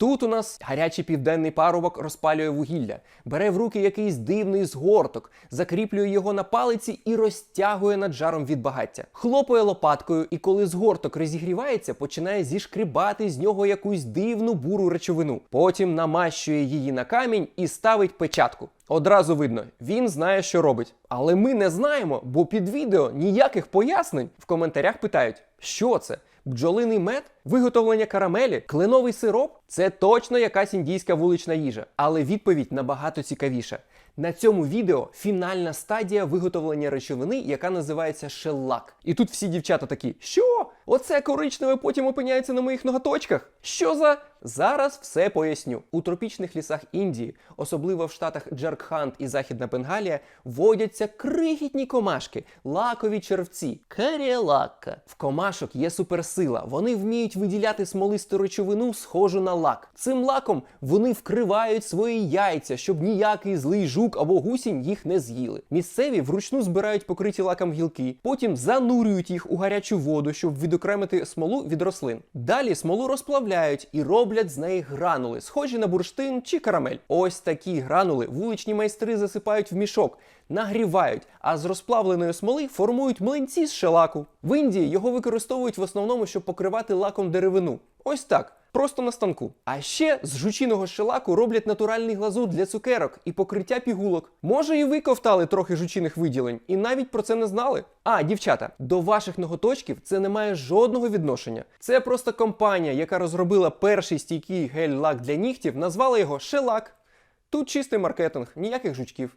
Тут у нас гарячий південний парубок розпалює вугілля, бере в руки якийсь дивний згорток, закріплює його на палиці і розтягує над жаром від багаття. Хлопає лопаткою, і коли згорток розігрівається, починає зішкрібати з нього якусь дивну буру речовину. Потім намащує її на камінь і ставить печатку. Одразу видно, він знає, що робить. Але ми не знаємо, бо під відео ніяких пояснень в коментарях питають, що це? Бджолиний мед, виготовлення карамелі, кленовий сироп це точно якась індійська вулична їжа. Але відповідь набагато цікавіша. На цьому відео фінальна стадія виготовлення речовини, яка називається шеллак. І тут всі дівчата такі: що? Оце коричневе потім опиняється на моїх ноготочках? Що за. Зараз все поясню. У тропічних лісах Індії, особливо в штатах Джаркханд і Західна Бенгалія, водяться крихітні комашки, лакові червці, каріалака. В комашок є суперсила. Вони вміють виділяти смолисту речовину, схожу на лак. Цим лаком вони вкривають свої яйця, щоб ніякий злий жук або гусінь їх не з'їли. Місцеві вручну збирають покриті лаком гілки, потім занурюють їх у гарячу воду, щоб відокремити смолу від рослин. Далі смолу розплавляють і роблять з неї гранули, схожі на бурштин чи карамель. Ось такі гранули вуличні майстри засипають в мішок, нагрівають, а з розплавленої смоли формують млинці з шелаку. В Індії його використовують в основному, щоб покривати лаком деревину. Ось так. Просто на станку. А ще з жучиного шелаку роблять натуральний глазур для цукерок і покриття пігулок. Може, і ви ковтали трохи жучиних виділень, і навіть про це не знали. А, дівчата, до ваших ноготочків це не має жодного відношення. Це просто компанія, яка розробила перший стійкий гель-лак для нігтів, назвала його шелак. Тут чистий маркетинг, ніяких жучків.